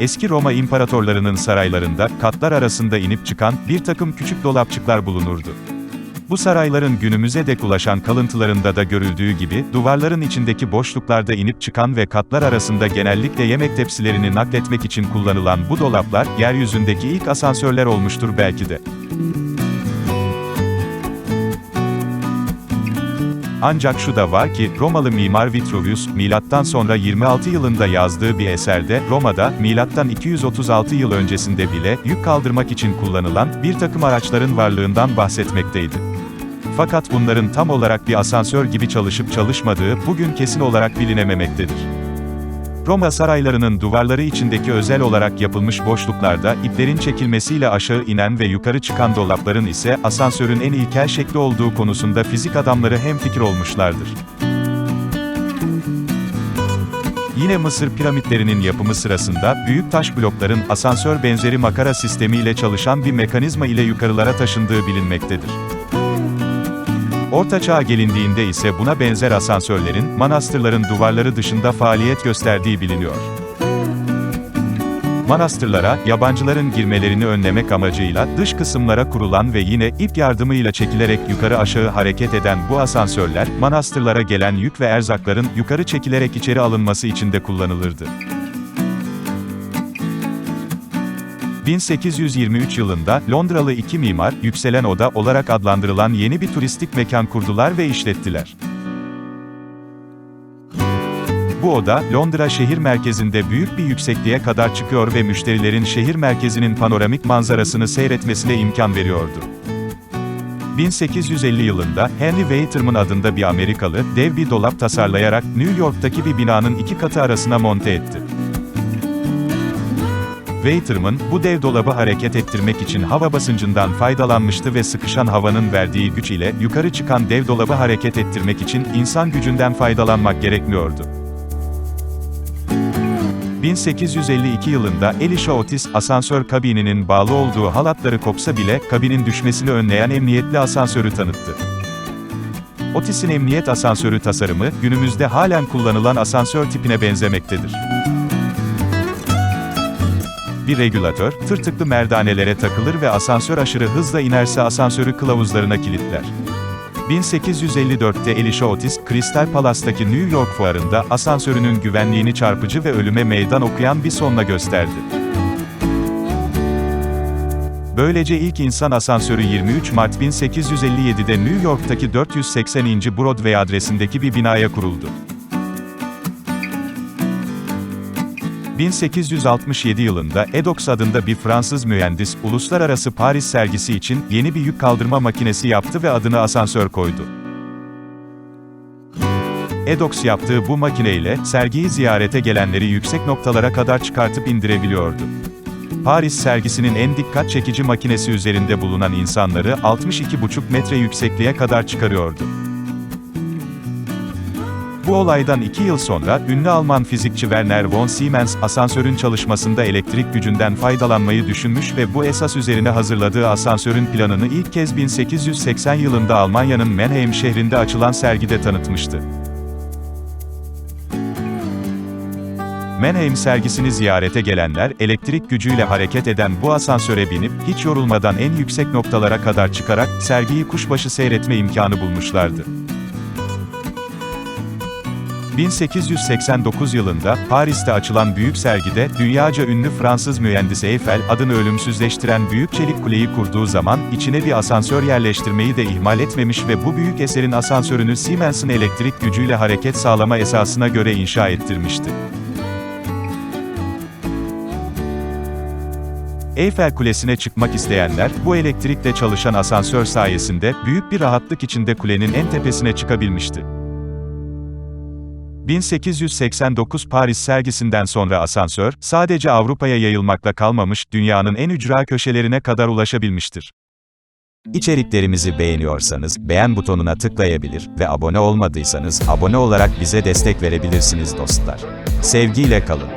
eski Roma imparatorlarının saraylarında katlar arasında inip çıkan bir takım küçük dolapçıklar bulunurdu. Bu sarayların günümüze dek ulaşan kalıntılarında da görüldüğü gibi, duvarların içindeki boşluklarda inip çıkan ve katlar arasında genellikle yemek tepsilerini nakletmek için kullanılan bu dolaplar, yeryüzündeki ilk asansörler olmuştur belki de. Ancak şu da var ki, Romalı mimar Vitruvius, milattan sonra 26 yılında yazdığı bir eserde, Roma'da, milattan 236 yıl öncesinde bile, yük kaldırmak için kullanılan, bir takım araçların varlığından bahsetmekteydi. Fakat bunların tam olarak bir asansör gibi çalışıp çalışmadığı, bugün kesin olarak bilinememektedir. Roma saraylarının duvarları içindeki özel olarak yapılmış boşluklarda, iplerin çekilmesiyle aşağı inen ve yukarı çıkan dolapların ise, asansörün en ilkel şekli olduğu konusunda fizik adamları hemfikir olmuşlardır. Yine Mısır piramitlerinin yapımı sırasında, büyük taş blokların, asansör benzeri makara sistemi ile çalışan bir mekanizma ile yukarılara taşındığı bilinmektedir. Orta Çağ'a gelindiğinde ise buna benzer asansörlerin, manastırların duvarları dışında faaliyet gösterdiği biliniyor. Manastırlara, yabancıların girmelerini önlemek amacıyla, dış kısımlara kurulan ve yine, ip yardımıyla çekilerek yukarı aşağı hareket eden bu asansörler, manastırlara gelen yük ve erzakların, yukarı çekilerek içeri alınması için de kullanılırdı. 1823 yılında, Londralı iki mimar, Yükselen Oda olarak adlandırılan yeni bir turistik mekan kurdular ve işlettiler. Bu oda, Londra şehir merkezinde büyük bir yüksekliğe kadar çıkıyor ve müşterilerin şehir merkezinin panoramik manzarasını seyretmesine imkan veriyordu. 1850 yılında, Henry Waterman adında bir Amerikalı, dev bir dolap tasarlayarak, New York'taki bir binanın iki katı arasına monte etti. Waterman, bu dev dolabı hareket ettirmek için hava basıncından faydalanmıştı ve sıkışan havanın verdiği güç ile, yukarı çıkan dev dolabı hareket ettirmek için, insan gücünden faydalanmak gerekmiyordu. 1852 yılında Elisha Otis, asansör kabininin bağlı olduğu halatları kopsa bile, kabinin düşmesini önleyen emniyetli asansörü tanıttı. Otis'in emniyet asansörü tasarımı, günümüzde halen kullanılan asansör tipine benzemektedir. Bir regülatör, tırtıklı merdanelere takılır ve asansör aşırı hızla inerse asansörü kılavuzlarına kilitler. 1854'te Elisha Otis, Crystal Palace'taki New York fuarında, asansörünün güvenliğini çarpıcı ve ölüme meydan okuyan bir sonla gösterdi. Böylece ilk insan asansörü 23 Mart 1857'de New York'taki 480. Broadway adresindeki bir binaya kuruldu. 1867 yılında Edox adında bir Fransız mühendis, uluslararası Paris sergisi için yeni bir yük kaldırma makinesi yaptı ve adını asansör koydu. Edox yaptığı bu makineyle, sergiyi ziyarete gelenleri yüksek noktalara kadar çıkartıp indirebiliyordu. Paris sergisinin en dikkat çekici makinesi üzerinde bulunan insanları 62,5 metre yüksekliğe kadar çıkarıyordu. Bu olaydan iki yıl sonra, ünlü Alman fizikçi Werner von Siemens, asansörün çalışmasında elektrik gücünden faydalanmayı düşünmüş ve bu esas üzerine hazırladığı asansörün planını ilk kez 1880 yılında Almanya'nın Mannheim şehrinde açılan sergide tanıtmıştı. Mannheim sergisini ziyarete gelenler, elektrik gücüyle hareket eden bu asansöre binip, hiç yorulmadan en yüksek noktalara kadar çıkarak, sergiyi kuşbaşı seyretme imkanı bulmuşlardı. 1889 yılında, Paris'te açılan büyük sergide, dünyaca ünlü Fransız mühendis Eiffel, adını ölümsüzleştiren büyük çelik kuleyi kurduğu zaman, içine bir asansör yerleştirmeyi de ihmal etmemiş ve bu büyük eserin asansörünü Siemens'in elektrik gücüyle hareket sağlama esasına göre inşa ettirmişti. Eyfel Kulesi'ne çıkmak isteyenler, bu elektrikle çalışan asansör sayesinde, büyük bir rahatlık içinde kulenin en tepesine çıkabilmişti. 1889 Paris sergisinden sonra asansör, sadece Avrupa'ya yayılmakla kalmamış, dünyanın en ücra köşelerine kadar ulaşabilmiştir. İçeriklerimizi beğeniyorsanız, beğen butonuna tıklayabilir ve abone olmadıysanız, abone olarak bize destek verebilirsiniz dostlar. Sevgiyle kalın.